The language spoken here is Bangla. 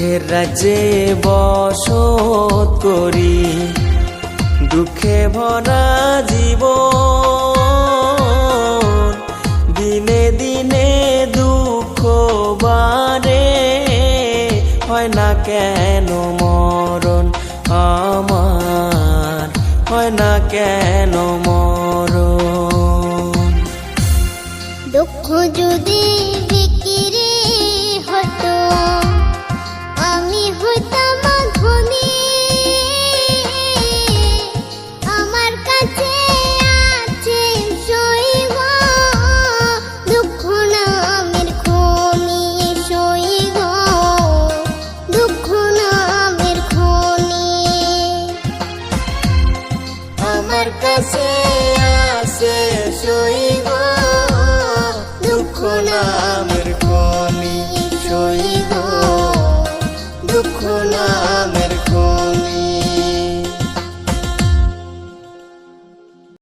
দুঃখের রাজ্যে বসত করি। দুঃখে ভরা জীব দিনে দিনে দুঃখ বারে হয় না কেন মরণ আমার? হয় না কেন মরণ? দুঃখ যদি বিক্রি হতো আমার কাছে আছে সইব দুঃখ না খনি